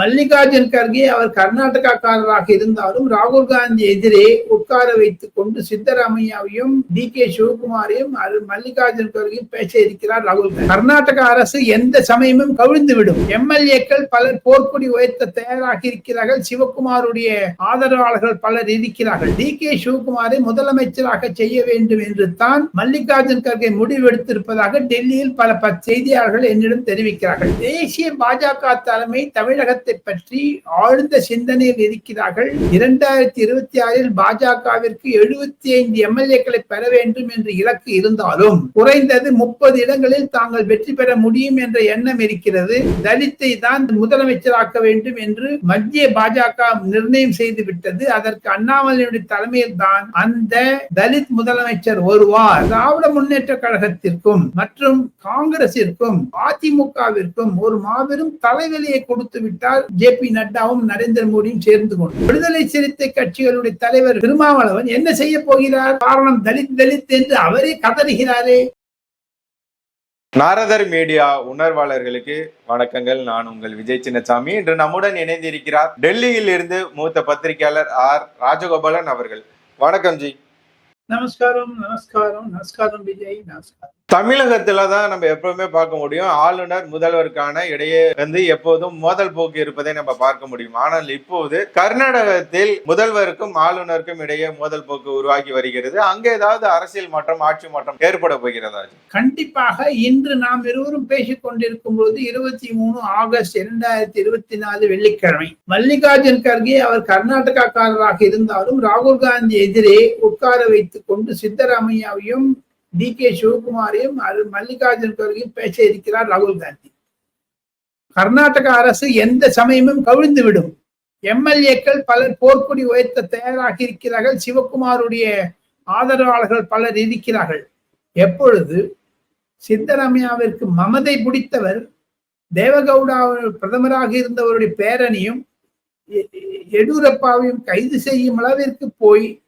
மல்லிகார்ஜுன் கர்கே அவர் கர்நாடகாக்காரராக இருந்தாலும் ராகுல் காந்தி எதிரே உட்கார வைத்துக் கொண்டு சித்தராமையாவையும் டி கே சிவகுமாரையும் மல்லிகார்ஜுன் கர்கே பேச இருக்கிறார் ராகுல் காந்தி. கர்நாடக அரசு எந்த சமயமும் கவிழ்ந்துவிடும். எம்எல்ஏக்கள் பலர் போர்க்குடி உயர்த்த தயாராக இருக்கிறார்கள். சிவகுமாருடைய ஆதரவாளர்கள் பலர் இருக்கிறார்கள். டி கே சிவகுமாரை முதலமைச்சராக செய்ய வேண்டும் என்று தான் மல்லிகார்ஜுன் கர்கே முடிவெடுத்திருப்பதாக டெல்லியில் பல செய்தியாளர்கள் என்னிடம் தெரிவிக்கிறார்கள். தேசிய பாஜக தலைமை தமிழகத்தை பற்றி ஆழ்ந்த சிந்தனையில் இருக்கிறார்கள். இரண்டாயிரத்தி இருபத்தி ஆறில் பாஜகவிற்கு எழுபத்தி ஐந்து எம்எல்ஏக்களை பெற வேண்டும் என்ற இலக்கு இருந்தாலும் குறைந்தது முப்பது இடங்களில் தாங்கள் வெற்றி பெற முடியும் என்ற எண்ணம் இருக்கிறது. தலித்தை தான் முதலமைச்சராக்க வேண்டும் என்று மத்திய பாஜக நிர்ணயம் செய்து விட்டது அதற்கு அண்ணாமலையுடைய தலைமையில் தான் அந்த தலித் முதலமைச்சர் வருவார் திராவிட முன்னேற்ற கழகத்திற்கும் மற்றும் காங்கிரசிற்கும் அதிமுகவிற்கும் ஒரு மாபெரும் தலைவலியை கொடுத்து விட்டார் ஜே பி நட்டாவும் நரேந்திர மோடியும் சேர்ந்து கொண்டு. விடுதலை சிறுத்தை கட்சிகளுடைய தலைவர் திருமாவளவன் என்ன செய்ய போகிறார்? காரணம் தலித் தலித் என்று அவரே கதறுகிறாரே. நாரதர் மீடியா உணர்வாளர்களுக்கு வணக்கங்கள். நான் உங்கள் விஜய் சின்னசாமி. இன்று நம்முடன் இணைந்திருக்கிறார் டெல்லியில் இருந்து மூத்த பத்திரிகையாளர் ஆர் ராஜகோபாலன் அவர்கள். வணக்கம் ஜி. நமஸ்காரம் நமஸ்காரம் நமஸ்காரம் விஜய் நமஸ்காரம். தமிழகத்துல தான் நம்ம எப்பவுமே பார்க்க முடியும். ஆளுநர் முதல்வருக்கான இடையே வந்து எப்போதும் மோதல் போக்கு இருப்பதை நம்ம பார்க்க முடியும். ஆனால் இப்போது கர்நாடகத்தில் முதல்வருக்கும் ஆளுநருக்கும் இடையே மோதல் போக்கு உருவாகி வருகிறது. அங்கே ஏதாவது அரசியல் மாற்றம் ஆட்சி மாற்றம் ஏற்பட போகிறதா? கண்டிப்பாக இன்று நாம் இருவரும் பேசிக் கொண்டிருக்கும் போது இருபத்தி மூணு ஆகஸ்ட் இரண்டாயிரத்தி இருபத்தி நாலு வெள்ளிக்கிழமை. மல்லிகார்ஜுன் கார்கே அவர் கர்நாடகாக்காரராக இருந்தாலும் ராகுல் காந்தி எதிரே உட்கார வைத்துக் கொண்டு சித்தராமையாவையும் டி கே சிவகுமாரையும் அது மல்லிகார்ஜுன் கர்கேயும் பேச இருக்கிறார் ராகுல் காந்தி. கர்நாடக அரசு எந்த சமயமும் கவிழ்ந்து விடும். எம்எல்ஏக்கள் பலர் போர்க்குடி உயர்த்த தயாராக இருக்கிறார்கள். சிவகுமாருடைய ஆதரவாளர்கள் பலர் இருக்கிறார்கள். எப்பொழுது சித்தராமையாவிற்கு மமதை பிடித்தவர் தேவகவுடா பிரதமராக இருந்தவருடைய பேரணியும் எ- எடியூரப்பாவையும் கைது செய்யும் அளவிற்கு போய்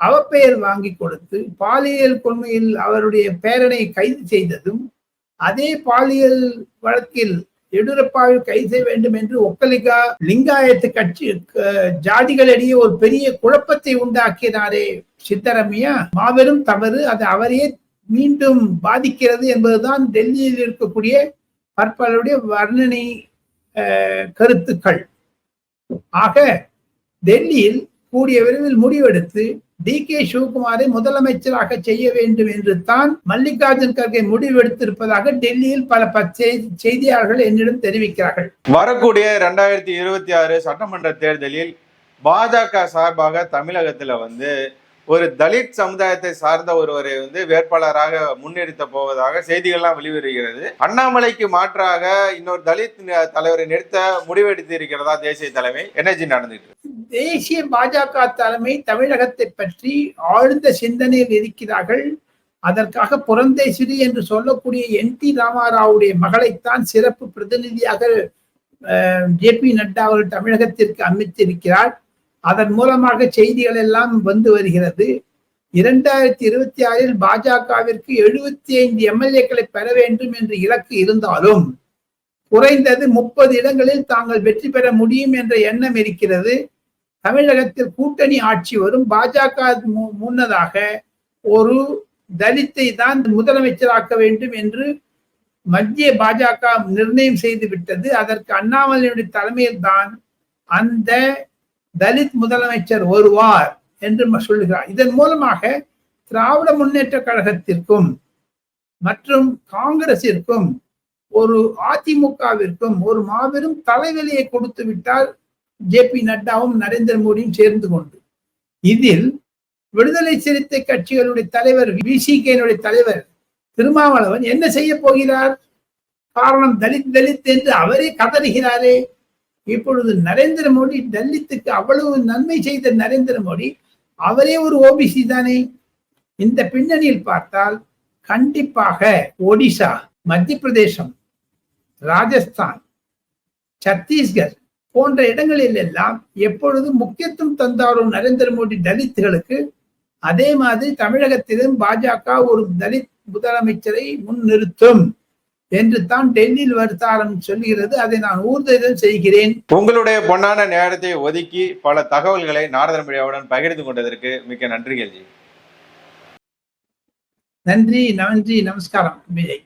அவப்பெயர் வாங்கி கொடுத்து பாலியல் கொள்மையில் அவருடைய பேரனை கைது செய்ததும் அதே பாலியல் வழக்கில் எடியூரப்பாவை கைது செய்ய வேண்டும் என்று ஒக்கலிகா லிங்காயத்து கட்சி க- ஜாதிகளிடையே ஒரு பெரிய குழப்பத்தை உண்டாக்கினாரே சித்தரமையா? மாபெரும் தவறு. அது அவரையே மீண்டும் பாதிக்கிறது என்பதுதான் டெல்லியில் இருக்கக்கூடிய பற்பலருடைய வர்ணனை கருத்துக்கள். ஆக டெல்லியில் கூடிய விரைவில் முடிவெடுத்து டி கே சிவகுமாரை முதலமைச்சராக செய்ய வேண்டும் என்று தான் மல்லிகார்ஜுன் கர்கே முடிவெடுத்திருப்பதாக டெல்லியில் பல செய்தி- செய்தியாளர்கள் என்னிடம் தெரிவிக்கிறார்கள். வரக்கூடிய இரண்டாயிரத்தி இருபத்தி ஆறு சட்டமன்ற தேர்தலில் பாஜக சார்பாக தமிழகத்துல வந்து ஒரு தலித் சமுதாயத்தை சார்ந்த ஒருவரை வந்து வேட்பாளராக முன்னிறுத்த போவதாக செய்திகள்லாம் வெளிவருகிறது. அண்ணாமலைக்கு மாற்றாக இன்னொரு தலித் தலைவரை நிறுத்த முடிவெடுத்து இருக்கிறதா தேசிய தலைமை? எனர்ஜி நடந்துட்டு தேசிய பாஜக தலைமை தமிழகத்தை பற்றி ஆழ்ந்த சிந்தனையில் இருக்கிறார்கள். அதற்காக புறந்தேசிரி என்று சொல்லக்கூடிய என் டி ராமாராவுடைய மகளைத்தான் சிறப்பு பிரதிநிதியாக ஜே பி நட்டா அவர்கள் தமிழகத்திற்கு அமைத்திருக்கிறார். அதன் மூலமாக செய்திகள் எல்லாம் வந்து வருகிறது. இரண்டாயிரத்தி இருபத்தி ஆறில் பாஜகவிற்கு எழுபத்தி ஐந்து எம்எல்ஏக்களை பெற வேண்டும் என்று இலக்கு இருந்தாலும் குறைந்தது முப்பது இடங்களில் தாங்கள் வெற்றி பெற முடியும் என்ற எண்ணம் இருக்கிறது. தமிழகத்தில் கூட்டணி ஆட்சி வரும் பாஜக மு- முன்னதாக ஒரு தலித்தை தான் முதலமைச்சராக்க வேண்டும் என்று மத்திய பாஜக நிர்ணயம் செய்து விட்டது. அதற்கு அண்ணாமலையுடைய தலைமையில் தான் அந்த தலித் முதலமைச்சர் வருவார் என்று சொல்லுகிறார். இதன் மூலமாக திராவிட முன்னேற்ற கழகத்திற்கும் மற்றும் காங்கிரசிற்கும் ஒரு அதிமுகவிற்கும் ஒரு மாபெரும் தலைவலியை கொடுத்து விட்டால் ஜே பி நட்டாவும் நரேந்திர மோடியும் சேர்ந்து கொண்டு. இதில் விடுதலை சிறுத்தை கட்சிகளுடைய தலைவர் விசிகேனுடைய தலைவர் திருமாவளவன் என்ன செய்ய போகிறார்? காரணம் தலித் தலித் என்று அவரே கதறுகிறாரே. இப்பொழுது நரேந்திர மோடி தலித்துக்கு அவ்வளவு நன்மை செய்த நரேந்திர மோடி அவரே ஒரு ஓபிசி தானே? இந்த பின்னணியில் பார்த்தால் கண்டிப்பாக ஒடிசா மத்திய பிரதேசம் ராஜஸ்தான் சத்தீஸ்கர் போன்ற இடங்களில் எல்லாம் எப்பொழுது முக்கியத்துவம் தந்தாரோ நரேந்திர மோடி தலித்துகளுக்கு அதே மாதிரி தமிழகத்திலும் பாஜக ஒரு தலித் முதலமைச்சரை முன்னிறுத்தும் என்று தான் டெல்லியில் வர்த்தாரம் சொல்கிறது. அதை நான் ஊர்திதம் செய்கிறேன். உங்களுடைய பொன்னான நேரத்தை ஒதுக்கி பல தகவல்களை நாரதன் மீடியாவுடன் பகிர்ந்து கொண்டதற்கு மிக்க நன்றிகள் நன்றி நன்றி நமஸ்காரம் விஜய்.